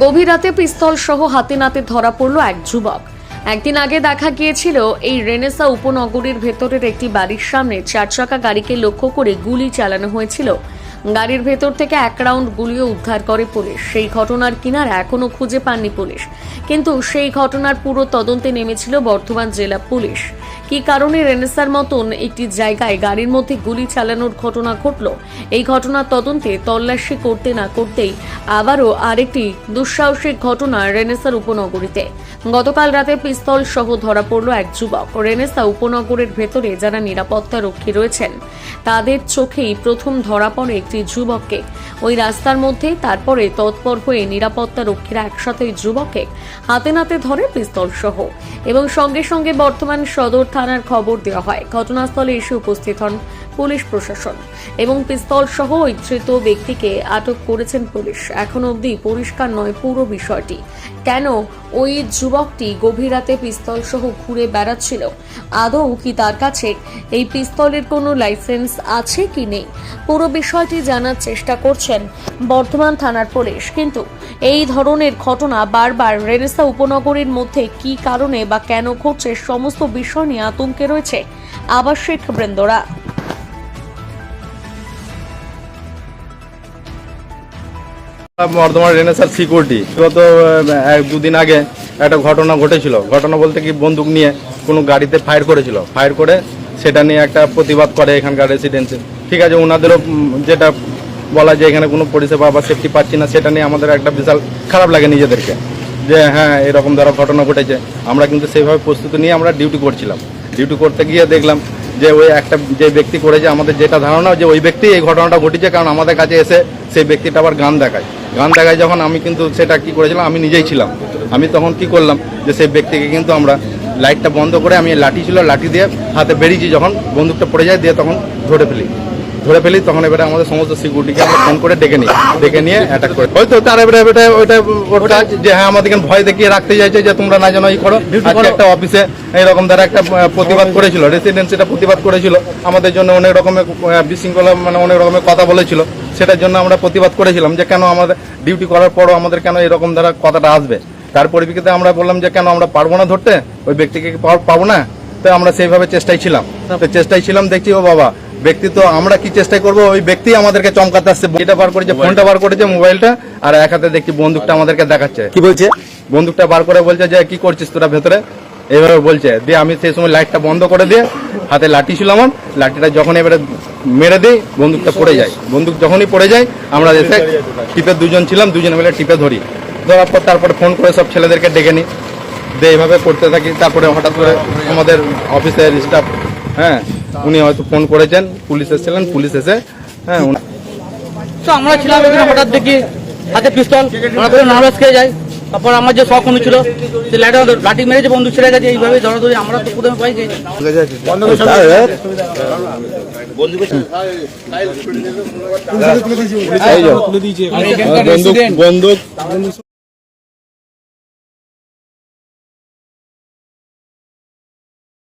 গভীর রাতে পিস্তল সহ হাতে নাতে ধরা পড়ল এক যুবক। একদিন আগে দেখা গিয়েছিল, এই রেনেসা উপনগরীর ভেতরের একটি বাড়ির সামনে চার চাকা গাড়িকে লক্ষ্য করে গুলি চালানো হয়েছিল। গাড়ির ভেতর থেকে এক রাউন্ড গুলিও উদ্ধার করে পুলিশ। সেই ঘটনার কিনারা এখনও খুঁজে পাননি পুলিশ। কিন্তু সেই ঘটনার পুরো তদন্তে নেমেছিল বর্ধমান জেলা পুলিশ। কী কারণে রেনেসার মতন একটি জায়গায় গাড়ির মধ্যে গুলি চালানোর ঘটনা ঘটল, এই ঘটনার তদন্তে তল্লাশি করতে না করতেই আবারও আরেকটি দুঃসাহসিক ঘটনা রেনেসার উপনগরীতে। গতকাল রাতে পিস্তল সহ ধরা পড়ল এক যুবক। রেনেসা উপনগরের ভেতরে যারা নিরাপত্তা রক্ষী রয়েছেন, তাদের চোখেই প্রথম ধরা পড়ে একটি যুবককে। ওই রাস্তার মধ্যে তারপরে তৎপর হয়ে নিরাপত্তা রক্ষীরা একসাথে যুবককে হাতে নাতে ধরে পিস্তল সহ এবং সঙ্গে সঙ্গে বর্তমান সদর থানার খবর দেওয়া হয়। ঘটনাস্থলে এসে উপস্থিত হন পুলিশ প্রশাসন এবং পিস্তল সহ ওই ধৃত ব্যক্তিকে আটক করেছেন পুলিশ। এখনও অবধি পরিষ্কার নয় পুরো বিষয়টি। কেন ওই যুবকটি গভীর রাতে পিস্তল সহ ঘুরে বেড়াচ্ছিল? আদৌ কি তার কাছে এই পিস্তলের কোনো লাইসেন্স আছে কি নেই? পুরো বিষয়টি জানার চেষ্টা করছেন বর্ধমান থানার পুলিশ। কিন্তু এই ধরনের ঘটনা বারবার রেনেসা উপনগরীর মধ্যে কি কারণে বা কেন ঘটছে সমস্ত বিষয় নিয়ে আতঙ্কে রয়েছে আবাসিক বৃন্দরা। বর্ধমান রেনেসার সিকিউরিটি গত দুদিন আগে একটা ঘটনা ঘটেছিল। ঘটনা বলতে কি, বন্দুক নিয়ে কোনো গাড়িতে ফায়ার করেছিল। ফায়ার করে সেটা নিয়ে একটা প্রতিবাদ করে এখানকার রেসিডেন্সি ঠিক আছে ওনাদেরও যেটা বলা যে এখানে কোনো পরিষেবা বা সেফটি পাচ্ছি না, সেটা নিয়ে আমাদের একটা বিশাল খারাপ লাগে নিজেদেরকে। যে হ্যাঁ এরকম ধরো ঘটনা ঘটেছে। আমরা কিন্তু সেইভাবে প্রস্তুতি নিয়ে আমরা ডিউটি করছিলাম। ডিউটি করতে গিয়ে দেখলাম যে ওই একটা, যে ব্যক্তি করেছে আমাদের যেটা ধারণা যে ওই ব্যক্তি এই ঘটনাটা ঘটেছে, কারণ আমাদের কাছে এসে সেই ব্যক্তিটা আবার গান দেখায়। গান দেখায় যখন আমি কিন্তু সেটা কি করেছিলাম, আমি নিজেই ছিলাম। আমি তখন কি করলাম যে সেই ব্যক্তিকে কিন্তু আমরা লাইটটা বন্ধ করে আমি লাঠি ছিল, লাঠি দিয়ে হাতে বেরিয়েছি যখন বন্দুকটা পড়ে যায়, দিয়ে তখন ধরে ফেলি। ধরে ফেলি তখন এবারে আমাদের সমস্ত সিকিউরিটিকে আমরা ফোন করে ডেকে নিই। ডেকে নিয়ে অ্যাটাক করে। হয়তো তার এবারে এবারে ওইটা কাজ যে হ্যাঁ আমাদেরকে ভয় দেখিয়ে রাখতে চাইছে যে তোমরা না জানো ই করো। আজকে একটা অফিসে এইরকম দ্বারা একটা প্রতিবাদ করেছিল রেসিডেন্সিটা প্রতিবাদ করেছিল। আমাদের জন্য অনেক রকমের বিশৃঙ্খলা মানে অনেক রকমের কথা বলেছিল। সেটার জন্য আমরা প্রতিবাদ করেছিলাম যে কেন আমাদের ডিউটি করার পরও আমাদের কেন এরকম দ্বারা কথাটা আসবে। তার পরিপ্রেক্ষিতে আমরা বললাম যে কেন আমরা পারব না ধরতে? ওই ব্যক্তিকে পাবো না? তো আমরা সেইভাবে চেষ্টায় ছিলাম। তো চেষ্টায় ছিলাম দেখছি ও বাবা ব্যক্তি তো আমরা কি চেষ্টা করব? ওই ব্যক্তি আমাদেরকে চমকাতে আসছে এটা বার করেছে ফোনটা বার করেছে মোবাইলটা আর এক হাতে দেখছি বন্দুকটা আমাদেরকে দেখাচ্ছে। কি বলছে? বন্দুকটা বার করে বলছে যে কি করছিস তোরা ভেতরে? এইভাবে বলছে। দিয়ে আমি সেই সময় লাইটটা বন্ধ করে দিয়ে হাতে লাঠি ছিল আমার লাঠিটা যখন এবারে মেরে দিই বন্দুকটা পড়ে যায়। বন্দুক যখনই পড়ে যায় আমরা এসে টিপে দুজন ছিলাম দুজনে মিলে টিপে ধরি। ধরার পর তারপরে ফোন করে সব ছেলেদেরকে ডেকে নিই। দিয়ে এইভাবে করতে থাকি। তারপরে হঠাৎ করে আমাদের অফিসের স্টাফ হ্যাঁ উনি হয়তো ফোন করেছেন পুলিশ এসেছিলেন পুলিশ এসে হ্যাঁ তো আমরা ছিলাম এখানে হঠাৎ দেখি হাতে পিস্তল আমরা করে নার্ভাস খেয়ে যাই। তারপর আমার যে শখ ছিল সে লাইট লাঠি মেরেছে বন্ধু ছেড়ে গেছে এইভাবে ধরা ধরে আমরা তো প্রথমে পাই গেছি বন্দুক বন্দুক।